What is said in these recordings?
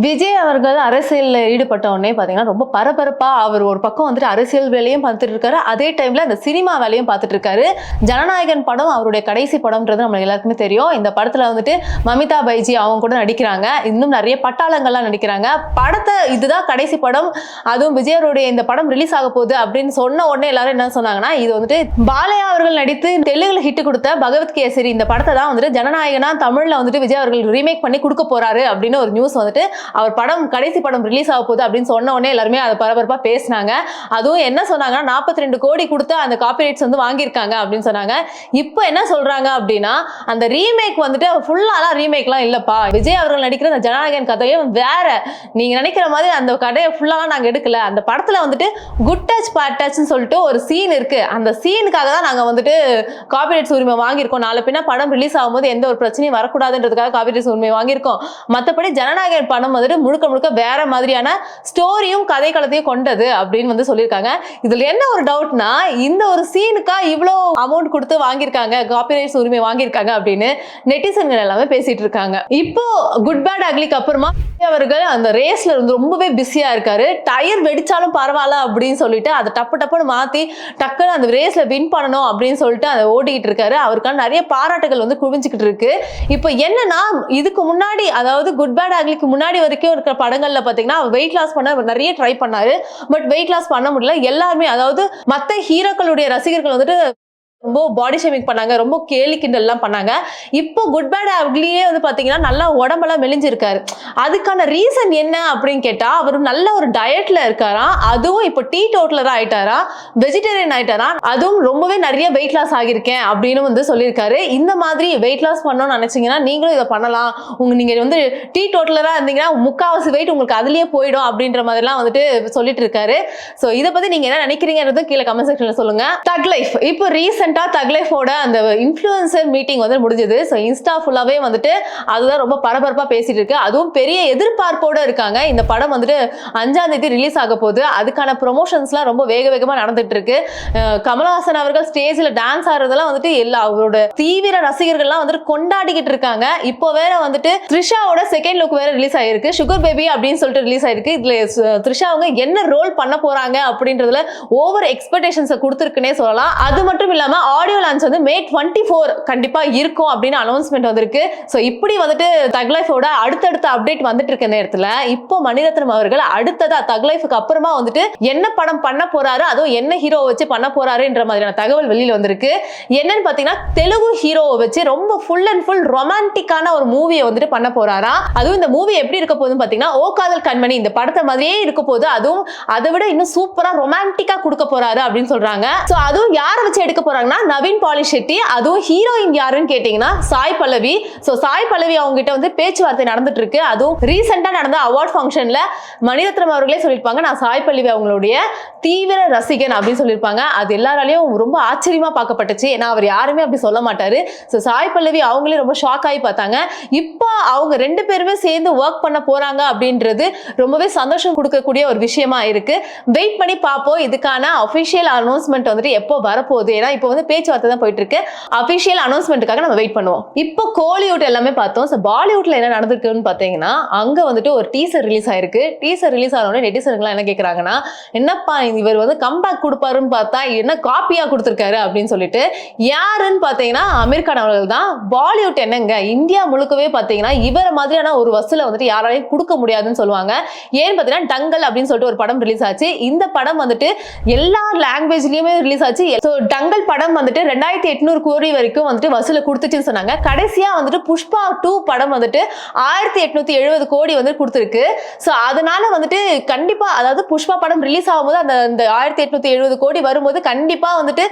விஜய் அவர்கள் அரசியலில் ஈடுபட்ட உடனே பார்த்தீங்கன்னா ரொம்ப பரபரப்பாக அவர் ஒரு பக்கம் வந்துட்டு அரசியல் வேலையும் பார்த்துட்டு இருக்காரு. அதே டைமில் அந்த சினிமா வேலையும் பார்த்துட்டு இருக்காரு. ஜனநாயகன் படம் அவருடைய கடைசி படம்ன்றது நம்ம எல்லாருக்குமே தெரியும். இந்த படத்தில் வந்துட்டு மமிதா பைஜி அவங்க கூட நடிக்கிறாங்க. இன்னும் நிறைய பட்டாளங்கள்லாம் நடிக்கிறாங்க. படத்தை இதுதான் கடைசி படம். அதுவும் விஜயருடைய இந்த படம் ரிலீஸ் ஆக போகுது அப்படின்னு சொன்ன உடனே எல்லாரும் என்ன சொன்னாங்கன்னா இது வந்துட்டு பாலையா அவர்கள் நடித்து தெலுங்குல ஹிட் கொடுத்த பகவத் கேசரி. இந்த படத்தை தான் வந்துட்டு ஜனநாயகனா தமிழில் வந்துட்டு விஜய் அவர்கள் ரீமேக் பண்ணி கொடுக்க போறாரு அப்படின்னு ஒரு நியூஸ் வந்துட்டு அவர் படம் கடைசி படம் ரிலீஸ் ஆக போகுது அப்படின்னு சொன்ன உடனே எல்லாருமே அதை பரபரப்பா பேசினாங்க. அதுவும் என்ன சொன்னாங்கன்னா நாற்பத்தி ரெண்டு கோடி கொடுத்து அந்த காப்பிரைட்ஸ் வந்து வாங்கியிருக்காங்க அப்படின்னு சொன்னாங்க. இப்போ என்ன சொல்றாங்க அப்படின்னா அந்த ரீமேக் வந்துட்டு ஃபுல்லாலாம் ரீமேக்லாம் இல்லப்பா. விஜய் அவர்கள் நடிக்கிற அந்த ஜனநாயகன் கதையும் வேற. நீங்க நினைக்கிற மாதிரி அந்த கதையை ஃபுல்லாலாம் நாங்கள் எடுக்கல. அந்த படத்துல வந்துட்டு குட் டச் பேட் டச்னு சொல்லிட்டு ஒரு சீன் இருக்கு. அந்த சீனுக்காக தான் நாங்கள் வந்துட்டு காப்பிரைட்ஸ் உரிமை வாங்கியிருக்கோம். நாளை பின்னா படம் ரிலீஸ் ஆகும்போது எந்த ஒரு பிரச்சனையும் வரக்கூடாதுன்றதுக்காக காப்பிரைட்ஸ் உரிமை வாங்கியிருக்கோம். மற்றபடி ஜனநாயகன் படம் வந்துட்டு முழுக்க முழுக்க வேற மாதிரியான ஸ்டோரியும் கதைக்களத்தையும் கொண்டது அப்படின்னு வந்து சொல்லியிருக்காங்க. இதுல என்ன ஒரு டவுட்னா இந்த ஒரு சீனுக்கா இவ்வளோ அமௌண்ட் கொடுத்து வாங்கியிருக்காங்க காப்பிரைட்ஸ் உரிமை வாங்கியிருக்காங்க அப்படின்னு நெட்டிசன்கள் எல்லாமே பேசிட்டு இருக்காங்க. இப்போ குட் பேட் அக்லிக்கு அப்புறமா அவர்கள் அந்த ரேஸ்ல இருந்து ரொம்பவே பிஸியா இருக்காரு. டயர் வெடிச்சாலும் பரவாயில்ல அப்படின்னு சொல்லிட்டு அதை டப்பு டப்புன்னு மாத்தி டக்குன்னு அந்த ரேஸ்ல வின் பண்ணணும் அப்படின்னு சொல்லிட்டு அதை ஓடிக்கிட்டு இருக்காரு. அவருக்கான நிறைய பாராட்டுகள் வந்து குவிஞ்சுக்கிட்டு இருக்கு. இப்போ என்னன்னா இதுக்கு முன்னாடி அதாவது குட் பேட் அக்லிக்கு முன்னாடி வரைக்கும் இருக்கிற படங்கள்ல பாத்தீங்கன்னா வெயிட் லாஸ் பண்ண நிறைய ட்ரை பண்ணாரு. பட் வெயிட் லாஸ் பண்ண முடியல. எல்லாருமே அதாவது மற்ற ஹீரோக்களுடைய ரசிகர்கள் வந்துட்டு ரொம்ப பாடி ஷேமிங் பண்ணாங்க ரொம்ப கேலி கிண்டல்லாம் பண்ணாங்க. இப்போ குட் பேட் அக்லியே வந்து பார்த்தீங்கன்னா நல்லா உடம்பெல்லாம் மெலிஞ்சிருக்காரு. அதுக்கான ரீசன் என்ன அப்படின்னு கேட்டால் அவர் நல்ல ஒரு டயட்ல இருக்காராம் அதுவும் இப்போ டீ டோட்டலரா ஆயிட்டாரா வெஜிடேரியன் ஆயிட்டாரா அதுவும் ரொம்பவே நிறைய வெயிட் லாஸ் ஆகியிருக்கேன் அப்படின்னு வந்து சொல்லியிருக்காரு. இந்த மாதிரி வெயிட் லாஸ் பண்ணணும்னு நினச்சிங்கன்னா நீங்களும் இதை பண்ணலாம். உங்க நீங்கள் வந்து டீ டோட்டலரா இருந்தீங்கன்னா முக்காவாசி வெயிட் உங்களுக்கு அதுலேயே போயிடும் அப்படின்ற மாதிரிலாம் வந்துட்டு சொல்லிட்டு இருக்காரு. ஸோ இதை பற்றி நீங்கள் என்ன நினைக்கிறீங்கிறது கீழே கமெண்ட் செக்ஷன்ல சொல்லுங்கள் தக் லைஃப் இப்போ ரீசெண்டாக தக்லைஃபோட அந்த இன்ஃப்ளூயன்சர் மீட்டிங் வந்து முடிஞ்சது. ஸோ இன்ஸ்டா ஃபுல்லாவே வந்துட்டு அதுதான் ரொம்ப பரபரப்பாக பேசிட்டு இருக்கு அதுவும் பெரிய எதிர்பார்ப்போடு இருக்காங்க. இந்த படம் வந்துட்டு அஞ்சாம் தேதி ரிலீஸ் ஆக போகுது. அதுக்கான ப்ரொமோஷன்ஸ்லாம் ரொம்ப வேக வேகமாக நடந்துட்டு இருக்கு கமல்ஹாசன் அவர்கள் ஸ்டேஜில் டான்ஸ் ஆடுறதெல்லாம் வந்துட்டு எல்லா அவரோட தீவிர ரசிகர்கள்லாம் வந்துட்டு கொண்டாடிக்கிட்டு இருக்காங்க. இப்போ வேற வந்துட்டு த்ரிஷாவோட செகண்ட் லுக் வேற ரிலீஸ் ஆயிருக்கு. சுகர் பேபி அப்படின்னு சொல்லிட்டு ரிலீஸ் ஆயிருக்கு. இதுல த்ரிஷா அவங்க என்ன ரோல் பண்ண போறாங்க அப்படின்றதுல ஓவர் எக்ஸ்பெக்டேஷன்ஸை கொடுத்துருக்குன்னே சொல்லலாம். அது மட்டும் இல்லாம ஆடியோ லான்ச் வந்து மே டுவெண்ட்டி ஃபோர் கண்டிப்பாக இருக்கும் அப்படின்னு அனௌன்ஸ்மெண்ட் வந்திருக்கு. ஸோ இப்படி வந்துட்டு தக்லைஃபோட அடுத்தடுத்த அப்டேட் வந்துட்டு இருக்க நேரத்தில். இப்போ மணிரத்னம் அவர்கள் அடுத்ததா தக்லைஃபுக்கு அப்புறமா வந்துட்டு என்ன படம் பண்ண போறாரு அதுவும் என்ன ஹீரோ வச்சு பண்ண போறாருன்ற மாதிரியான தகவல் வெளியில் வந்திருக்கு. என்னன்னு பார்த்தீங்கன்னா தெலுங்கு ஹீரோவை வச்சு ரொம்ப ஃபுல் அண்ட் ஃபுல் ரொமான்டிக்கான ஒரு மூவியை வந்துட்டு பண்ண போறாரா? அதுவும் இந்த மூவி எப்படி இருக்க போகுதுன்னு பார்த்தீங்கன்னா ஓ காதல் கண்மணி இந்த படத்தை மாதிரியே இருக்க போகுது. அதுவும் அதை விட இன்னும் சூப்பராக ரொமான்டிக்காக கொடுக்க போறாரு அப்படின்னு சொல்றாங்க. ஸோ அதுவும் யாரை வச்சு எடுக்க போறாங்கன்னா நவீன் பாலி ஷெட்டி அதுவும் ஹீரோயின் யாருன்னு கேட்டீங்கன்னா சாய் பல்லவி. ஸோ சாய் பல்லவி அவங்க கிட்ட வந்து பேச்சுவார்த்தை நடந்துட்டு இருக்கு அதுவும் ரீசெண்டா நடந்த அவார்ட் ஃபங்க்ஷன்ல மணிரத்னம் அவர்களே சொல்லியிருப்பாங்க நான் சாய் பல்லவி அவங்களுடைய தீவிர ரசிகன் அப்படின்னு சொல்லியிருப்பாங்க. அது எல்லாராலையும் ரொம்ப ஆச்சரியமா பார்க்கப்பட்டுச்சு. ஏன்னா அவர் யாருமே அப்படி சொல்ல மாட்டாரு. ஸோ சாய் பல்லவி அவங்களே ரொம்ப ஷாக் ஆகி பார்த்தாங்க. இப்போ அவங்க ரெண்டு பேருமே சேர்ந்து ஒர்க் பண்ண போறாங்க அப்படின்றது ரொம்பவே சந்தோஷம் கொடுக்கக்கூடிய ஒரு விஷயமா இருக்கு. வெயிட் பண்ணி பார்ப்போம். இதுக்கான அஃபிஷியல் அனௌன்ஸ்மெண்ட் வந்துட்டு எப்போ வரப்போகுது? ஏன்னா இப்போ வந்து பேச்சுவார்த்தை தான் போயிட்டு இருக்கு அபிஷியல் அனௌன்ஸ்மெண்ட்டுக்காக நம்ம வெயிட் பண்ணுவோம். இப்போ கோலிவுட் எல்லாமே பார்த்தோம். ஸோ பாலிவுட்ல என்ன நடந்திருக்குன்னு பார்த்தீங்கன்னா அங்க வந்துட்டு ஒரு டீசர் ரிலீஸ் ஆயிருக்கு. டீசர் ரிலீஸ் ஆனோடனே நெட்டிசன்கள்லாம் என்ன கேட்குறாங்கன்னா என்னப்பா இவர் வந்து கம்பேக் கொடுப்பாருன்னு பார்த்தா என்ன காப்பியா கொடுத்துருக்காரு? அப்படின்னு சொல்லிட்டு யாருன்னு பார்த்தீங்கன்னா அமீர் கான் அவர்கள் தான். பாலிவுட் என்னங்க? இந்தியா முழுக்கவே பார்த்தீங்கன்னா இவரை மாதிரியான ஒரு வசூலை வந்துட்டு யாராலையும் கொடுக்க முடியாதுன்னு சொல்லுவாங்க. ஏன்னு பார்த்தீங்கன்னா டங்கல் அப்படின்னு சொல்லிட்டு ஒரு படம் ரிலீஸ் ஆச்சு. இந்த படம் வந்துட்டு எல்லா லாங்குவேஜ்லயுமே ரிலீஸ் ஆச்சு. டங்கல் படம் படம் வந்துட்டு ரெண்டாயிரத்தி எட்நூறு கோடி வரைக்கும் வந்துட்டு வசூலை கொடுத்துச்சுன்னு சொன்னாங்க. கடைசியா வந்துட்டு புஷ்பா டூ படம் வந்துட்டு ஆயிரத்தி எட்நூத்தி எழுபது கோடி வந்து கொடுத்துருக்கு. ஸோ அதனால வந்துட்டு கண்டிப்பா அதாவது புஷ்பா படம் ரிலீஸ் ஆகும்போது அந்த அந்த ஆயிரத்தி எட்நூத்தி எழுபது கோடி வரும்போது கண்டிப்பா வந்துட்டு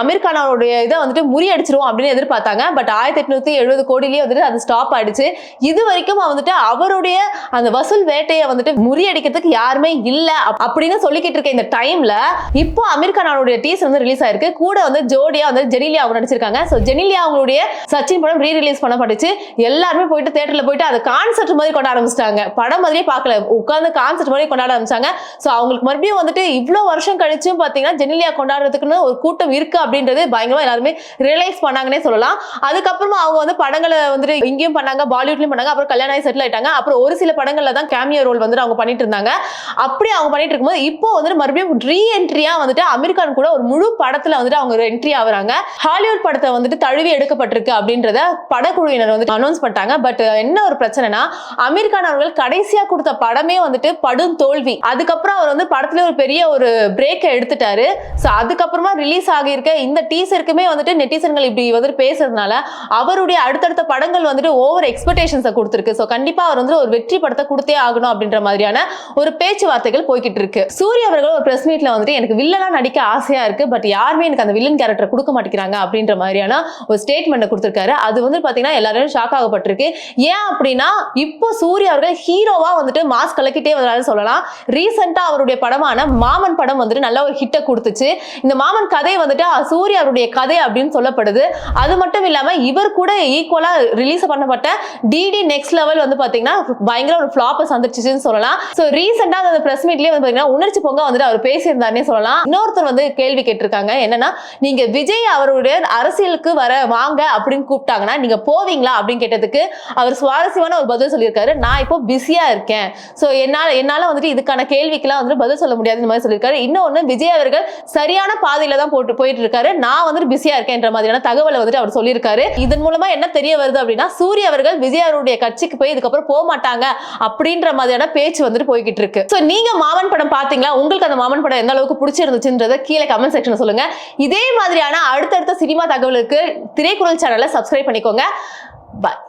அமீர் கான் இதை வந்துட்டு முறியடிச்சிரும் அப்படின்னு எதிர்பார்த்தாங்க. பட் ஆயிரத்தி எட்நூத்தி எழுபது கோடிலேயே வந்துட்டு அது ஸ்டாப் ஆயிடுச்சு. இது வரைக்கும் வந்துட்டு அவருடைய அந்த வசூல் வேட்டையை வந்துட்டு முறியடிக்கிறதுக்கு யாருமே இல்லை. அப்படின்னு சொல்லிக்கிட்டு இருக்க இந்த டைம்ல இப்போ அமீர் கான் டீசர் வந்து ரிலீஸ் ஆயிருக்கு. கூட வந்து ஜோடியா வந்து ஜெனிலியா அவங்க நடிச்சிருக்காங்க. ஸோ ஜெனிலியா அவங்களுடைய சச்சின் படம் ரீ ரிலீஸ் பண்ணப்பட்டுச்சு. எல்லாருமே போயிட்டு தேட்டர்ல போயிட்டு அது கான்செர்ட் மாதிரி கொண்டாட ஆரம்பிச்சிட்டாங்க. படம் மாதிரியே பார்க்கல. உட்காந்து கான்செர்ட் மாதிரி கொண்டாட ஆரம்பிச்சாங்க. ஸோ அவங்களுக்கு மறுபடியும் வந்துட்டு இவ்வளோ வருஷம் கழிச்சும் பார்த்தீங்கன்னா ஜெனிலியா கொண்டாடுறதுக்குன்னு ஒரு கூட்டம் இருக்கு அப்படின்றது பயங்கரமா எல்லாருமே ரியலைஸ் பண்ணாங்கன்னே சொல்லலாம். அதுக்கப்புறமா அவங்க வந்து படங்களை வந்துட்டு இங்கேயும் பண்ணாங்க பாலிவுட்லயும் பண்ணாங்க. அப்புறம் கல்யாணம் ஆகி செட்டில் ஆயிட்டாங்க. அப்புறம் ஒரு சில படங்கள்ல தான் கேமியோ ரோல் வந்துட்டு அவங்க பண்ணிட்டு இருந்தாங்க. அப்படி அவங்க பண்ணிட்டு இருக்கும்போது இப்போ வந்துட்டு மறுபடியும் ரீ என்ட்ரியா வந்துட்டு அமீர்கான் கூட ஒரு முழு படத்துல வந்துட்டு அவங்க வெற்றி ஆகுறாங்க. ஹாலிவுட் படத்தை வந்துட்டு தழுவி எடுக்கப்பட்டிருக்கு அப்படின்றத படக்குழுவினர் வந்து அனௌன்ஸ் பண்ணிட்டாங்க. பட் என்ன ஒரு பிரச்சனைனா அமீர் கான் அவர்கள் கடைசியா கொடுத்த படமே வந்துட்டு படும் தோல்வி. அதுக்கப்புறம் அவர் வந்து படத்துல ஒரு பெரிய ஒரு பிரேக்கை எடுத்துட்டாரு. ஸோ அதுக்கப்புறமா ரிலீஸ் ஆகியிருக்க இந்த டீசருக்குமே வந்துட்டு நெட்டிசன்கள் இப்படி வந்துட்டு பேசுறதுனால அவருடைய அடுத்தடுத்த படங்கள் வந்துட்டு ஓவர் எக்ஸ்பெக்டேஷன்ஸை கொடுத்துருக்கு. ஸோ கண்டிப்பா அவர் வந்து ஒரு வெற்றி படத்தை கொடுத்தே ஆகணும் அப்படின்ற மாதிரியான ஒரு பேச்சுவார்த்தைகள் போய்கிட்டு இருக்கு. சூரிய அவர்கள் ஒரு பிரஸ் மீட்ல வந்துட்டு எனக்கு வில்லனா நடிக்க ஆசையா இருக்கு. பட் யாருமே எனக்கு அந்த வில்லன் கேரக்டர் கொடுக்க மாட்டேங்கிறாங்க அப்படின்ற மாதிரியான ஒரு ஸ்டேட்மெண்ட் கொடுத்துருக்காரு. அது வந்து பாத்தீங்கன்னா எல்லாரும் ஷாக் ஆகப்பட்டிருக்கு. ஏன் அப்படின்னா இப்போ சூர்யா அவர்கள் ஹீரோவா வந்துட்டு மாஸ் கலக்கிட்டே வந்தாலும் சொல்லலாம். ரீசெண்டா அவருடைய படமான மாமன் படம் வந்துட்டு நல்ல ஒரு ஹிட்டை கொடுத்துச்சு. இந்த மாமன் கதை வந்துட்டு சூர்யா அவருடைய கதை அப்படின்னு சொல்லப்படுது. அது மட்டும் இல்லாம இவர் கூட ஈக்குவலா ரிலீஸ் பண்ணப்பட்ட டிடி நெக்ஸ்ட் லெவல் வந்து பாத்தீங்கன்னா பயங்கர ஒரு ஃபிளாப்பை சந்திச்சுன்னு சொல்லலாம். ஸோ ரீசெண்டாக அந்த ப்ரெஸ் மீட்லேயே வந்து பார்த்தீங்கன்னா உணர்ச்சி பொங்க வந்துட்டு அவர் பேசியிருந்தாருன்னே சொல்லலாம். இன்னொருத்தர் வந்து கேள்வி கேட்டிருக்காங்க. என்னன்னா நீங்க விஜய் அவருடைய அரசியலுக்கு வர வாங்க அப்படின்னு கூப்பிட்டாங்கன்னா நீங்க போவீங்களா அப்படின்னு கேட்டதுக்கு அவர் சுவாரஸ்யமான ஒரு பதில் சொல்லியிருக்காரு. நான் இப்போ பிஸியா இருக்கேன். ஸோ என்னால என்னால வந்துட்டு இதுக்கான கேள்விக்கெல்லாம் வந்துட்டு பதில் சொல்ல முடியாது இந்த மாதிரி சொல்லியிருக்காரு. இன்னொன்னு விஜய் அவர்கள் சரியான பாதையில தான் போட்டு போயிட்டு இருக்காரு. நான் வந்துட்டு பிஸியா இருக்கேன்ற மாதிரியான தகவலை வந்துட்டு அவர் சொல்லியிருக்காரு. இதன் மூலமா என்ன தெரிய வருது அப்படின்னா சூரிய அவர்கள் விஜய் அவருடைய கட்சிக்கு போய் இதுக்கப்புறம் போக மாட்டாங்க அப்படின்ற மாதிரியான பேச்சு வந்துட்டு போய்கிட்டு இருக்கு. ஸோ நீங்க மாமன் படம் பாத்தீங்களா உங்களுக்கு அந்த மாமன் படம் எந்த அளவுக்கு பிடிச்சிருந்துச்சுன்றத கீழே கமெண்ட் செக்ஷன் சொல்லுங்க. இதே மாதிரி மாதிரியான அடுத்தடுத்த சினிமா தகவலுக்கு திரைக்குறள் சேனலை சப்ஸ்கிரைப் பண்ணிக்கோங்க. பாய்